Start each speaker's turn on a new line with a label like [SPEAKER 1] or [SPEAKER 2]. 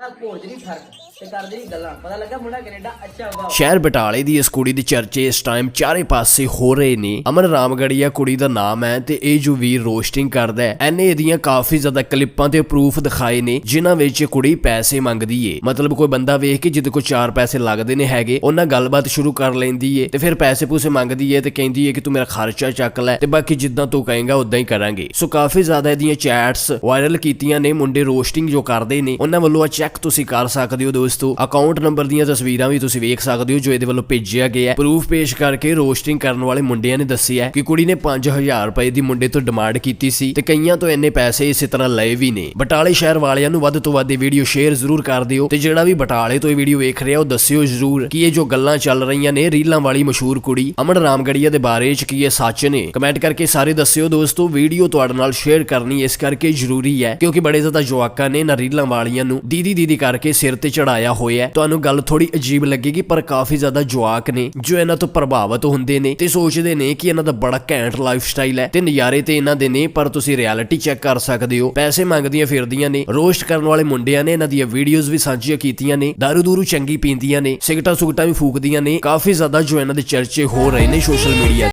[SPEAKER 1] நாள் போடுறதுன்னு பாருங்க ਤੇ ਕਰਦੇ ਹੀ ਗੱਲਾਂ। ਪਤਾ ਲੱਗਾ ਮੁੰਡਾ ਕੈਨੇਡਾ ਅੱਛਾ ਹੋਗਾ
[SPEAKER 2] ਸ਼ਹਿਰ ਬਟਾਲੇ ਦੀ ਇਸ ਕੁੜੀ ਦੇ ਚਰਚੇ ਇਸ ਟਾਈਮ ਚਾਰੇ ਪਾਸੇ ਹੋ ਰਹੇ ਨੇ। ਅਮਨ ਰਾਮਗੜੀਆ ਕੁੜੀ ਦਾ ਨਾਮ ਹੈ ਤੇ ਇਹ ਜੋ ਵੀਰ ਰੋਸਟਿੰਗ ਕਰਦਾ ਹੈ, ਐਨੇ ਇਹਦੀਆਂ ਕਾਫੀ ਜ਼ਿਆਦਾ ਕਲਿੱਪਾਂ ਤੇ ਪ੍ਰੂਫ ਦਿਖਾਏ ਨੇ, ਜਿਨ੍ਹਾਂ ਵਿੱਚ ਇਹ ਕੁੜੀ ਪੈਸੇ ਮੰਗਦੀ ਏ। ਮਤਲਬ ਕੋਈ ਬੰਦਾ ਵੇਖ ਕੇ ਜਿਹਦੇ ਕੋਲ ਚਾਰ ਪੈਸੇ ਲੱਗਦੇ ਨੇ ਹੈਗੇ, ਉਹਨਾਂ ਗੱਲਬਾਤ ਸ਼ੁਰੂ ਕਰ ਲੈਂਦੀ ਏ ਤੇ ਫਿਰ ਪੈਸੇ ਪੂਸੇ ਮੰਗਦੀ ਏ ਤੇ ਕਹਿੰਦੀ ਏ ਕਿ ਤੂੰ ਮੇਰਾ ਖਰਚਾ ਚੱਕ ਲੈ ਤੇ ਬਾਕੀ ਜਿੱਦਾਂ ਤੂੰ ਕਹੇਂਗਾ ਉਦਾਂ ਹੀ ਕਰਾਂਗੇ। ਸੋ ਕਾਫੀ ਜ਼ਿਆਦਾ ਇਹਦੀਆਂ ਚੈਟਸ ਵਾਇਰਲ ਕੀਤੀਆਂ ਨੇ, ਮੁੰਡੇ ਰੋਸਟਿੰਗ ਜੋ ਕਰਦੇ ਨੇ, ਉਹਨਾਂ ਵੱਲੋਂ ਆ ਚੈੱਕ ਤੁਸੀਂ ਕਰ ਸਕਦੇ ਹੋ ਦੋਸਤੋ ਅਕਾਊਂਟ ਨੰਬਰ ਦੀਆਂ ਤਸਵੀਰਾਂ ਵੀ ਤੁਸੀਂ ਵੇਖ ਸਕਦੇ ਹੋ, ਜੋ ਇਹਦੇ ਵੱਲੋਂ ਭੇਜਿਆ ਗਿਆ ਹੈ। ਪ੍ਰੂਫ ਪੇਸ਼ ਕਰਕੇ ਰੋਸਟਿੰਗ ਕਰਨ ਵਾਲੇ ਮੁੰਡਿਆਂ ਨੇ ਦੱਸਿਆ ਕਿ ਕੁੜੀ ਨੇ 5000 ਰੁਪਏ ਦੀ ਮੁੰਡੇ ਤੋਂ ਡਿਮਾਂਡ ਕੀਤੀ ਸੀ ਤੇ ਕਈਆਂ ਤੋਂ ਇੰਨੇ ਪੈਸੇ ਇਸੇ ਤਰ੍ਹਾਂ ਲਏ ਵੀ ਨੇ। ਬਟਾਲੇ ਸ਼ਹਿਰ ਵਾਲਿਆਂ ਨੂੰ ਵੱਧ ਤੋਂ ਵੱਧ ਇਹ ਵੀਡੀਓ ਸ਼ੇਅਰ ਜ਼ਰੂਰ ਕਰ ਦਿਓ ਤੇ ਜਿਹੜਾ ਵੀ ਬਟਾਲੇ ਤੋਂ ਇਹ ਵੀਡੀਓ ਵੇਖ ਰਿਹਾ, ਉਹ ਦੱਸਿਓ ਜ਼ਰੂਰ ਕਿ ਇਹ ਜੋ ਗੱਲਾਂ ਚੱਲ ਰਹੀਆਂ ਨੇ, ਰੀਲਾਂ ਵਾਲੀ ਮਸ਼ਹੂਰ ਕੁੜੀ ਅਮਨ ਰਾਮਗੜੀਆ ਦੇ ਬਾਰੇ ਚ ਕੀ ਇਹ ਸੱਚ ਨੇ? ਕਮੈਂਟ ਕਰਕੇ ਸਾਰੇ ਦੱਸਿਓ ਦੋਸਤੋ ਵੀਡੀਓ ਤੁਹਾਡੇ ਨਾਲ ਸ਼ੇਅਰ ਕਰਨੀ ਇਸ ਕਰਕੇ ਜ਼ਰੂਰੀ ਹੈ ਕਿਉਂਕਿ ਬੜੇ ਜ਼ਿਆਦਾ ਜਵਾਕਾਂ ਨੇ ਨਾ ਰੀਲਾਂ ਵਾਲੀਆਂ ਨੂੰ ਦੀਦੀ ਦੀਦੀ ਕਰਕੇ ਸਿਰ ਤੇ ਚੜਾਇਆ ਹੋਇਆ ਤੁਹਾਨੂੰ ਗੱਲ ਥੋੜੀ ਅਜੀਬ ਲੱਗੇਗੀ, ਪਰ ਕਾਫੀ ਜ਼ਿਆਦਾ ਜਵਾਕ ਨੇ, ਜੋ ਇਹਨਾਂ ਤੋਂ ਪ੍ਰਭਾਵਿਤ ਹੁੰਦੇ ਨੇ ਤੇ ਸੋਚਦੇ ਨੇ ਕਿ ਇਹਨਾਂ ਦਾ ਬੜਾ ਘੈਂਟ ਲਾਈਫ ਸਟਾਈਲ ਹੈ ਤੇ ਨਜ਼ਾਰੇ ਤੇ ਇਹਨਾਂ ਦੇ ਨੇ, ਪਰ ਤੁਸੀਂ ਰਿਐਲਿਟੀ ਚੈੱਕ ਕਰ ਸਕਦੇ ਹੋ। ਪੈਸੇ ਮੰਗਦੀਆਂ ਫਿਰਦੀਆਂ ਨੇ, ਰੋਸਟ ਕਰਨ ਵਾਲੇ ਮੁੰਡਿਆਂ ਨੇ, ਇਹਨਾਂ ਦੀਆਂ ਵੀਡੀਓਜ਼ ਵੀ ਸਾਂਝੀਆਂ ਕੀਤੀਆਂ ਨੇ, ਦਾਰੂ ਦੂਰੂ ਚੰਗੀ ਪੀਂਦੀਆਂ ਨੇ ਸਿਗਟਾਂ ਸੁਗਟਾਂ ਵੀ ਫੂਕਦੀਆਂ ਨੇ, ਕਾਫੀ ਜ਼ਿਆਦਾ ਜੋ ਇਹਨਾਂ ਦੇ ਚਰਚੇ ਹੋ ਰਹੇ ਨੇ ਸੋਸ਼ਲ ਮੀਡੀਆ